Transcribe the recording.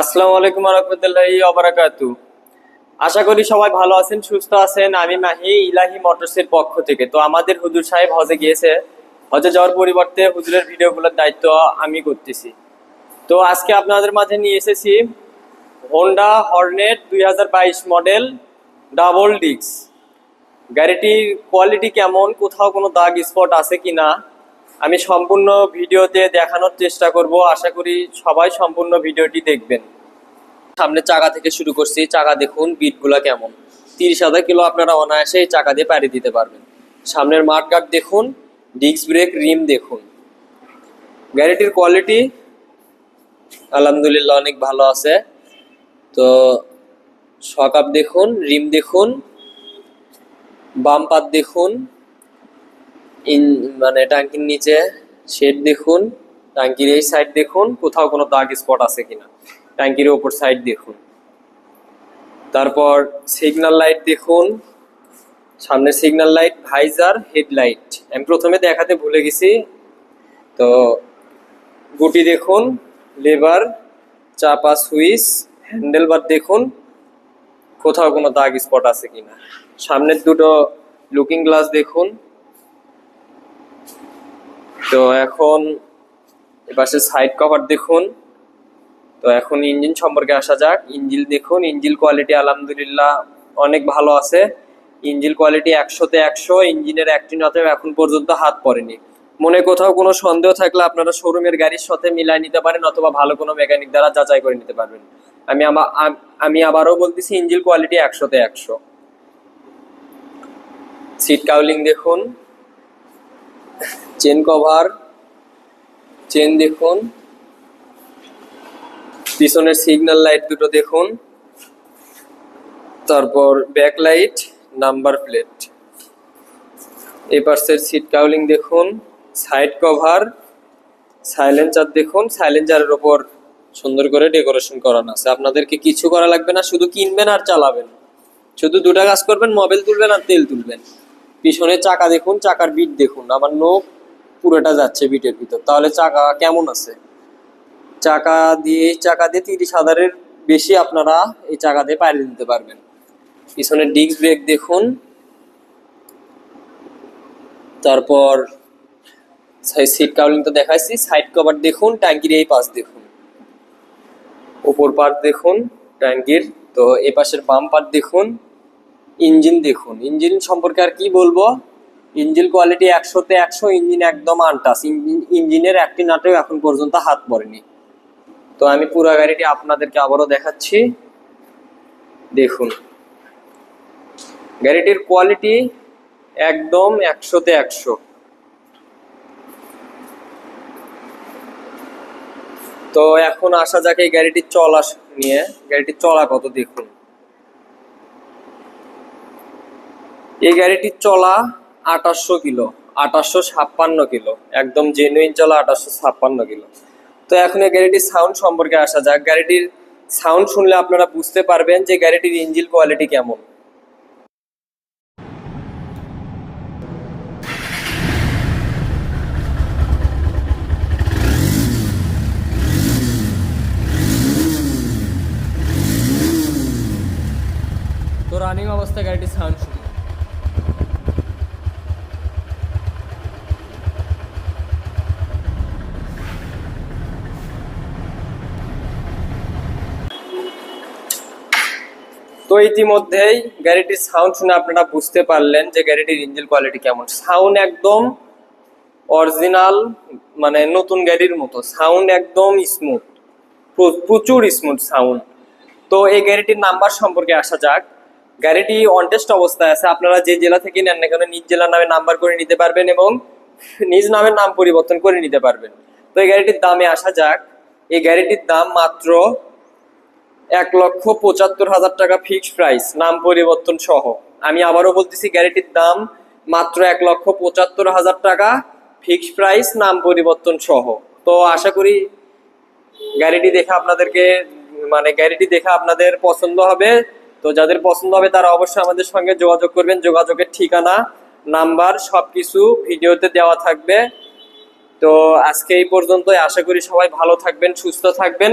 আসসালামু আলাইকুম রহমতুল্লাহি অবরাকাতু আশা করি সবাই ভালো আছেন, সুস্থ আছেন। আমি মাহি ইলাহি মোটরসের পক্ষ থেকে। তো আমাদের হুজুর সাহেব হজে গিয়েছে। হজে যাওয়ার পরিবর্তে হুজুরের ভিডিওগুলোর দায়িত্ব আমি করতেছি। তো আজকে আপনাদের মাঝে নিয়ে এসেছি হোন্ডা হর্নেট দুই হাজার বাইশ মডেল ডাবল ডিক্স গাড়িটির কোয়ালিটি কেমন? কোথাও কোনো দাগ স্পট আছে কিনা? আমি সম্পূর্ণ ভিডিওতে দেখানোর চেষ্টা করব। আশা করি সবাই সম্পূর্ণ ভিডিওটি দেখবেন। সামনে চাকা থেকে শুরু করছি। চাকা দেখুন, বিটগুলা কেমন। তিরিশ হাজার কিলো আপনারা অনায়াসে এই চাকা দিয়ে পাড়ি দিতে পারবেন। সামনের মাঠ গার্ড দেখুন, ডিস্ক ব্রেক, রিম দেখুন। গাড়িটির কোয়ালিটি আলহামদুলিল্লাহ অনেক ভালো আছে। তো সকাপ দেখুন, রিম দেখুন বাম্পার দেখুন। ইন মানে ট্যাঙ্কির নিচে শেড দেখুন ট্যাঙ্কির এই সাইড দেখুন, কোথাও কোনো দাগ স্পট আছে কিনা। ট্যাঙ্কির ওপর সাইড দেখুন। তারপর সিগন্যাল লাইট দেখুন। সামনে সিগন্যাল লাইট ভাইজার হেডলাইট আমি প্রথমে দেখাতে ভুলে গেছি। তো গুটি দেখুন লেবার চাপা সুইচ হ্যান্ডেল বার দেখুন, কোথাও কোনো দাগ স্পট আছে কিনা। সামনের দুটো লুকিং গ্লাস দেখুন। তো এখন এপাশে সাইড কভার দেখুন। তো এখন ইঞ্জিন সম্পর্কে আসা যাক। ইঞ্জিল দেখুন ইঞ্জিল কোয়ালিটি আলহামদুলিল্লাহ অনেক ভালো আছে। ইঞ্জিল কোয়ালিটি একশোতে একশো ইঞ্জিনের একটি নতে এখন পর্যন্ত হাত পড়েনি। মনে কোথাও কোনো সন্দেহ থাকলে আপনারা শোরুমের গাড়ির সাথে মিলাই নিতে পারেন অথবা ভালো কোনো মেকানিক দ্বারা যাচাই করে নিতে পারবেন। আমি আমা- আমি আবারও বলতেছি ইঞ্জিল কোয়ালিটি একশোতে একশো। সিট কাউলিং দেখুন। চেন কভার চেন দেখুন। পিছনের সিগন্যাল লাইট দুটো দেখুন। তারপর ব্যাক লাইট নাম্বার প্লেট পাশের সিট কাউলিং দেখুন। সাইড কভার সাইলেন্সার দেখুন। সাইলেন্সারের ওপর সুন্দর করে ডেকোরেশন করানো আছে। আপনাদেরকে কিছু করা লাগবে না, শুধু কিনবেন আর চালাবেন। শুধু দুটা কাজ করবেন মোবাইল তুলবেন আর তেল তুলবেন। পিছনে চাকা দেখুন, চাকার বিট দেখুন। আমার নোখ পুরোটা যাচ্ছে বিটের ভিতর। তাহলে চাকা কেমন আছে? চাকা দিয়ে চাকা দিয়ে তিরিশ হাজারের বেশি আপনারা এই চাকা দিয়ে পাড়ি দিতে পারবেন। পিছনের ডিস্ক ব্রেক দেখুন। তারপর সিট কাউলিং তো দেখাইছি। সাইড কভার দেখুন, ট্যাঙ্কির এই পাশ দেখুন। উপর পার্ট দেখুন, ট্যাঙ্কির। তো এই পাশের বাম পার্ট দেখুন। ইঞ্জিন দেখুন। ইঞ্জিন সম্পর্কে আর কি বলব? ইঞ্জিন কোয়ালিটি একশোতে একশো, ইঞ্জিন একদম আনটাস ইঞ্জিন ইঞ্জিনের একটি নাটেও এখন পর্যন্ত হাত পড়েনি। তো আমি পুরো গাড়িটি আপনাদেরকে আবারও দেখাচ্ছি। দেখুন। গাড়িটির কোয়ালিটি একদম একশোতে একশো। তো এখন আসা যাক এই গাড়িটির চলা নিয়ে। গাড়িটির চলা কত, দেখুন। এই গাড়িটির চলা আঠাশশো কিলো আঠাশশো ছাপ্পান্ন কিলো, একদম জেনুইন চলা আঠাশশো ছাপ্পান্ন কিলো। তো এখন এই গাড়িটির সাউন্ড সম্পর্কে আসা যাক। গাড়িটির সাউন্ড শুনলে আপনারা বুঝতে পারবেন যে গাড়িটির ইঞ্জিন কোয়ালিটি কেমন। তো রানিং অবস্থায় গাড়িটির সাউন্ড শুনুন তো ইতিমধ্যেই গাড়িটির সাউন্ড শুনে আপনারা বুঝতে পারলেন যে গাড়িটির ইঞ্জিন কোয়ালিটি কেমন। সাউন্ড একদম অরিজিনাল মানে নতুন গাড়ির মতো। সাউন্ড একদম স্মুথ প্রচুর স্মুথ সাউন্ড তো এই গাড়িটির নাম্বার সম্পর্কে আসা যাক। গাড়িটি অনটেস্ট অবস্থায় আছে। আপনারা যে জেলা থেকে নেন না কেন নিজ জেলার নামে নাম্বার করে নিতে পারবেন এবং নিজ নামের নাম পরিবর্তন করে নিতে পারবেন। তো এই গাড়িটির দামে আসা যাক। এই গাড়িটির দাম মাত্র এক লক্ষ পঁচাত্তর হাজার টাকা ফিক্সড প্রাইস নাম পরিবর্তন সহ। আমি আবারও বলতেছি গ্যারেটির দাম মাত্র এক লক্ষ পঁচাত্তর হাজার টাকা ফিক্সড প্রাইস নাম পরিবর্তন সহ। তো আশা করি গাড়িটি দেখে আপনাদেরকে মানে গাড়িটি দেখে আপনাদের পছন্দ হবে। তো যাদের পছন্দ হবে, তারা অবশ্যই আমাদের সঙ্গে যোগাযোগ করবেন। যোগাযোগের ঠিকানা, নাম্বার সব কিছু ভিডিওতে দেওয়া থাকবে। তো আজকে এই পর্যন্তই। আশা করি সবাই ভালো থাকবেন, সুস্থ থাকবেন।